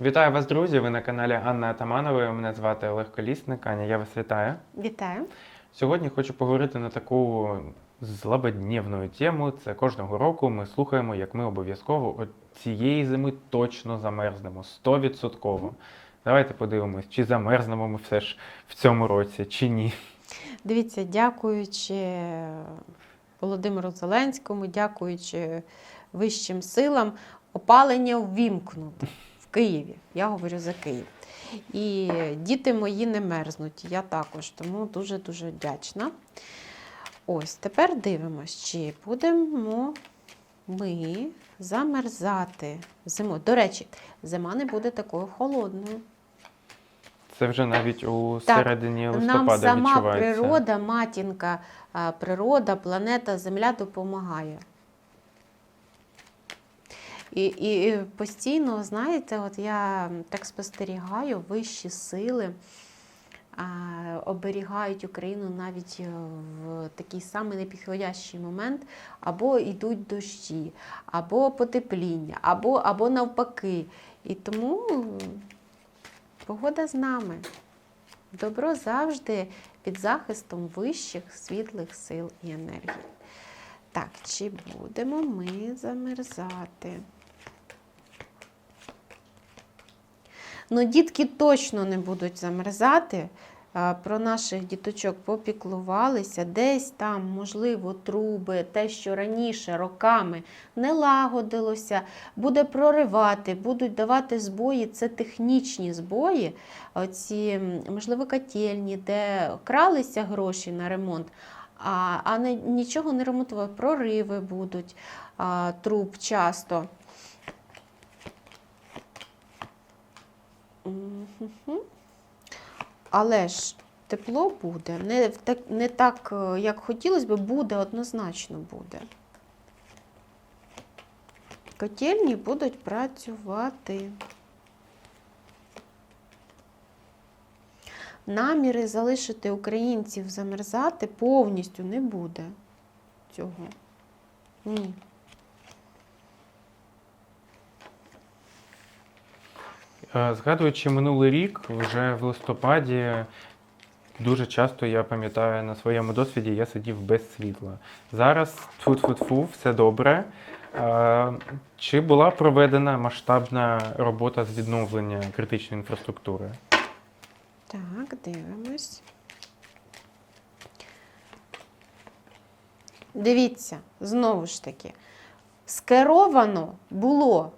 Вітаю вас, друзі! Ви на каналі Анна Атаманової. Мене звати Олег Колісник. Аня, я вас вітаю. Вітаю. Сьогодні хочу поговорити на таку злободневну тему. Це кожного року ми слухаємо, як ми обов'язково от цієї зими точно замерзнемо 100%. Давайте подивимось, чи замерзнемо ми все ж в цьому році, чи ні. Дивіться, дякуючи Володимиру Зеленському, дякуючи вищим силам, опалення ввімкнуто Києві. Я говорю за Київ. І діти мої не мерзнуть, я також, тому дуже-дуже вдячна. Ось, тепер дивимось, чи будемо ми замерзати зимою. До речі, зима не буде такою холодною. Це вже навіть у Так, середині Нам листопада сама відчувається. природа, матінка, природа, планета, Земля допомагає. І, і, постійно, знаєте, от я так спостерігаю, вищі сили а, оберігають Україну навіть е, в такий самий непідходящий момент, або йдуть дощі, або потепління, або, або навпаки. І тому погода з нами. Добро завжди під захистом вищих світлих сил і енергій. Так, чи будемо ми замерзати? Ну, дітки точно не будуть замерзати. Про наших діточок попіклувалися. Десь там, можливо, труби, те, що раніше роками не лагодилося, буде проривати, будуть давати збої. Це технічні збої, оці, можливо, котельні, де кралися гроші на ремонт, а, а не, нічого не ремонтували. Прориви будуть а, труб часто. Але ж тепло буде. Не, так, не так, е, як хотілося б, буде, однозначно буде. Котельні будуть працювати. Наміри залишити українців замерзати повністю не буде цього. Ні. Згадуючи минулий рік, вже в листопаді дуже часто я пам'ятаю на своєму досвіді, я сидів без світла. Зараз тфу-тфу-тфу, все добре. Е, Чи була проведена масштабна робота з відновлення критичної інфраструктури? Так, дивимось. Дивіться, знову ж таки, скеровано було,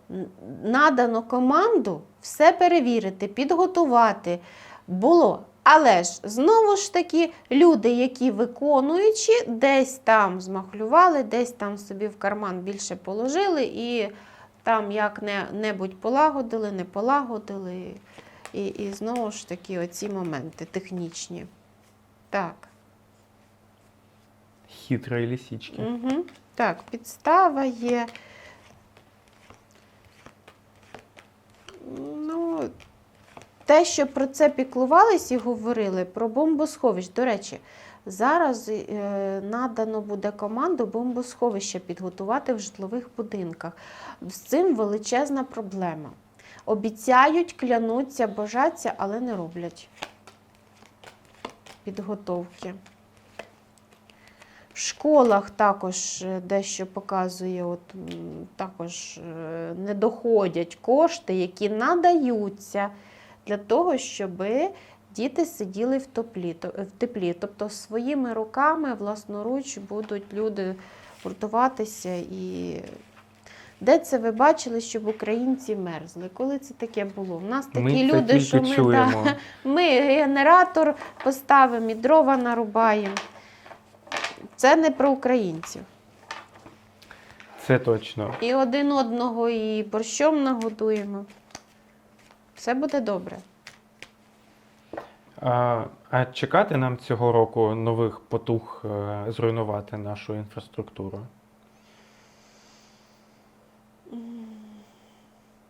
надано команду все перевірити, підготувати було. Але ж знову ж таки, люди, які виконуючи, десь там змахлювали, десь там собі в карман більше положили і там як-небудь полагодили, не полагодили. І, і знову ж таки оці моменти технічні. Так. Хитрої лісічки. Угу. Так, підстава є. Ну, те, що про це піклувались і говорили, про бомбосховищ. До речі, зараз е, надано буде команду бомбосховища підготувати в житлових будинках. З цим величезна проблема. Обіцяють, клянуться, бажаться, але не роблять підготовки. В школах також е, дещо показує, от, також е, не доходять кошти, які надаються для того, щоб діти сиділи в теплі. в теплі. Тобто своїми руками власноруч будуть люди гуртуватися і. Де це ви бачили, щоб українці мерзли? Коли це таке було? У нас такі Ми люди, що ми, да, ми генератор поставимо і дрова нарубаємо. Це не про українців. Це точно. І один одного і борщом нагодуємо. Все буде добре. А, а чекати нам цього року нових потуг е, зруйнувати нашу інфраструктуру?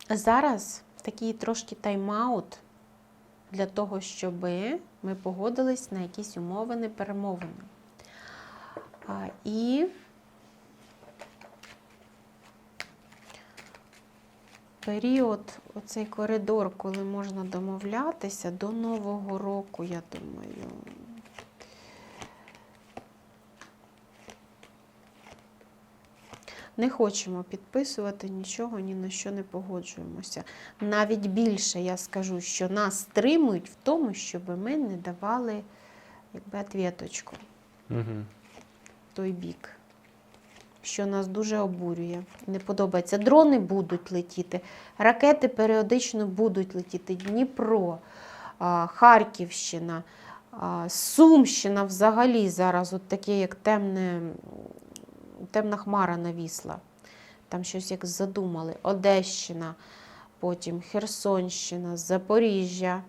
Зараз такий трошки тайм-аут для того, щоб ми погодились на якісь умовини, перемовини. І період, оцей коридор, коли можна домовлятися до Нового року, я думаю. Не хочемо підписувати нічого, ні на що не погоджуємося. Навіть більше я скажу, що нас стримують в тому, щоб ми не давали якби отвіточку Угу. Той бік. Що нас дуже обурює. Не подобається. Дрони будуть летіти, ракети періодично будуть летіти. Дніпро, Харківщина, Сумщина взагалі зараз от таке, як темне, темна хмара навісла. Там щось як задумали. Одещина, потім Херсонщина, Запоріжжя.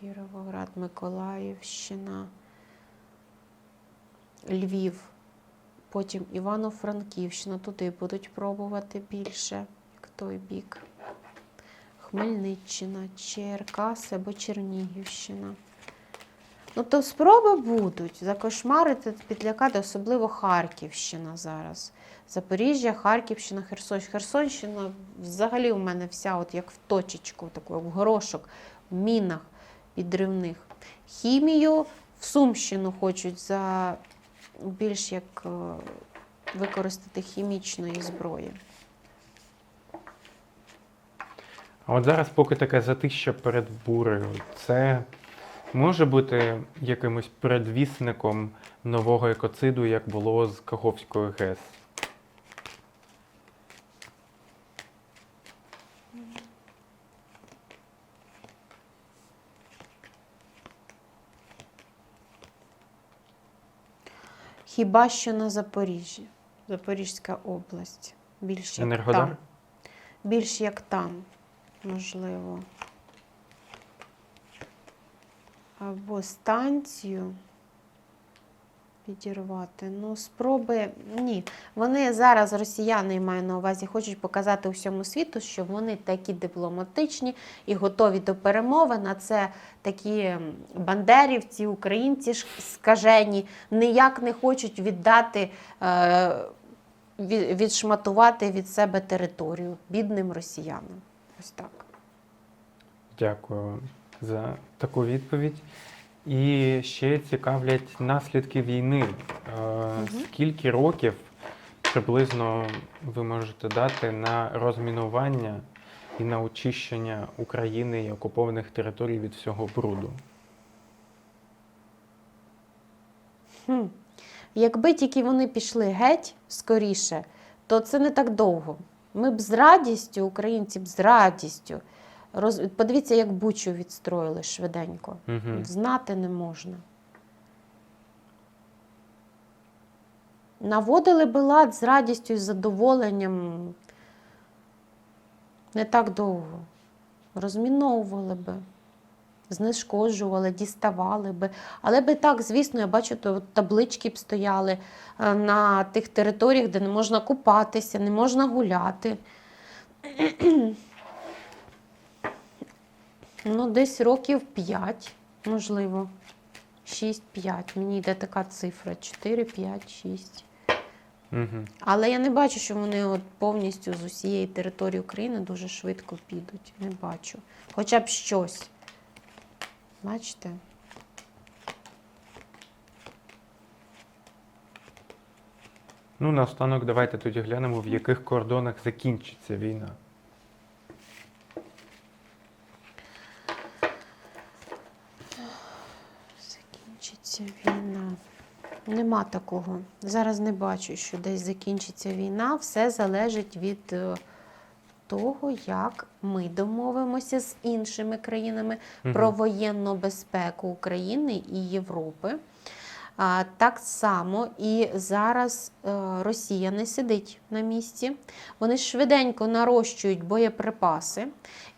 Кіровоград, Миколаївщина, Львів, потім Івано-Франківщина. Туди будуть пробувати більше, як той бік. Хмельниччина, Черкаси або Чернігівщина. Ну, то спроби будуть закошмарити, підлякати, особливо Харківщина зараз. Запоріжжя, Харківщина, Херсонщина. Херсонщина взагалі у мене вся от як в точечку, таку, в горошок, в мінах підривних. Хімію в Сумщину хочуть за більш як е, використати хімічної зброї. А от зараз, поки таке затища перед бурею, це може бути якимось передвісником нового екоциду, як було з Каховською ГЕС. Хіба що на Запоріжжі, Запорізька область. Більш як Енергодар? там. Більш як там, можливо. Або станцію підірвати. Ну, спроби. Ні. Вони зараз, росіяни, маю на увазі, хочуть показати усьому світу, що вони такі дипломатичні і готові до перемовин. А це такі бандерівці, українці ж скажені, ніяк не хочуть віддати. Е, відшматувати від себе територію бідним росіянам. Ось так. Дякую за таку відповідь. І ще цікавлять наслідки війни. Е, Скільки років приблизно ви можете дати на розмінування і на очищення України і окупованих територій від всього бруду? Хм. Якби тільки вони пішли геть скоріше, то це не так довго. Ми б з радістю, українці б з радістю. Роз... Подивіться, як Бучу відстроїли швиденько. Угу. Знати не можна. Наводили би лад з радістю і задоволенням не так довго. Розміновували би, знешкоджували, діставали би. Але би так, звісно, я бачу, то таблички б стояли е, на тих територіях, де не можна купатися, не можна гуляти. Ну, десь років 5, можливо. 6-5. Мені йде така цифра: 4, 5, 6. Угу. Але я не бачу, що вони от повністю з усієї території України дуже швидко підуть. Не бачу. Хоча б щось. Бачите? Ну, наостанок, давайте тоді глянемо, в яких кордонах закінчиться війна. Закінчиться війна. Нема такого. Зараз не бачу, що десь закінчиться війна. Все залежить від е, того, як ми домовимося з іншими країнами про воєнну безпеку України і Європи. А, Так само і зараз е, Росія не сидить на місці. Вони швиденько нарощують боєприпаси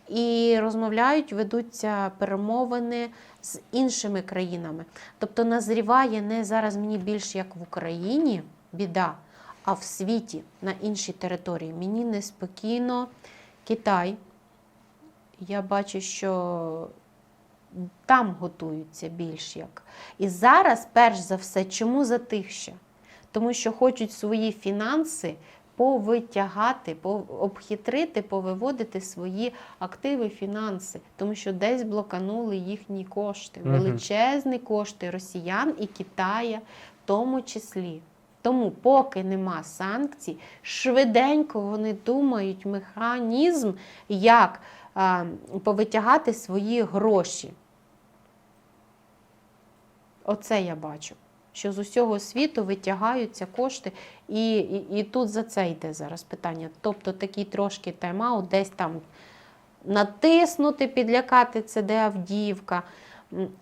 і розмовляють, ведуться перемовини з іншими країнами. Тобто назріває не зараз мені більш як в Україні біда, а в світі на іншій території. Мені неспокійно Китай. Я бачу, що там готуються більш як. І зараз, перш за все, чому затихше? Тому що хочуть свої фінанси повитягати, пов- обхитрити, повиводити свої активи, фінанси, тому що десь блоканули їхні кошти, величезні кошти росіян і Китая, в тому числі. Тому, поки нема санкцій, швиденько вони думають механізм, як а, повитягати свої гроші. Оце я бачу. Що з усього світу витягаються кошти, і, і, і тут за це йде зараз питання. Тобто такий трошки тайм-аут, десь там натиснути, підлякати це, де Авдіївка.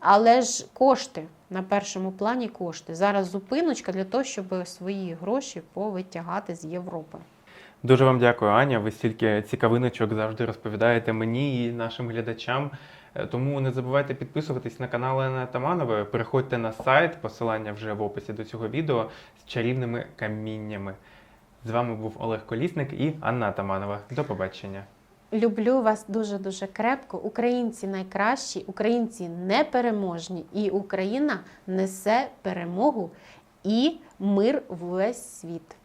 Але ж кошти на першому плані кошти. Зараз зупиночка для того, щоб свої гроші повитягати з Європи. Дуже вам дякую, Аня. Ви стільки цікавиночок завжди розповідаєте мені і нашим глядачам. Е, Тому не забувайте підписуватись на канал Ани Таманової. Переходьте на сайт, посилання вже в описі до цього відео з чарівними каміннями. З вами був Олег Колісник і Анна Таманова. До побачення. Люблю вас дуже дуже крепко. Українці найкращі, українці непереможні, і Україна несе перемогу і мир в весь світ.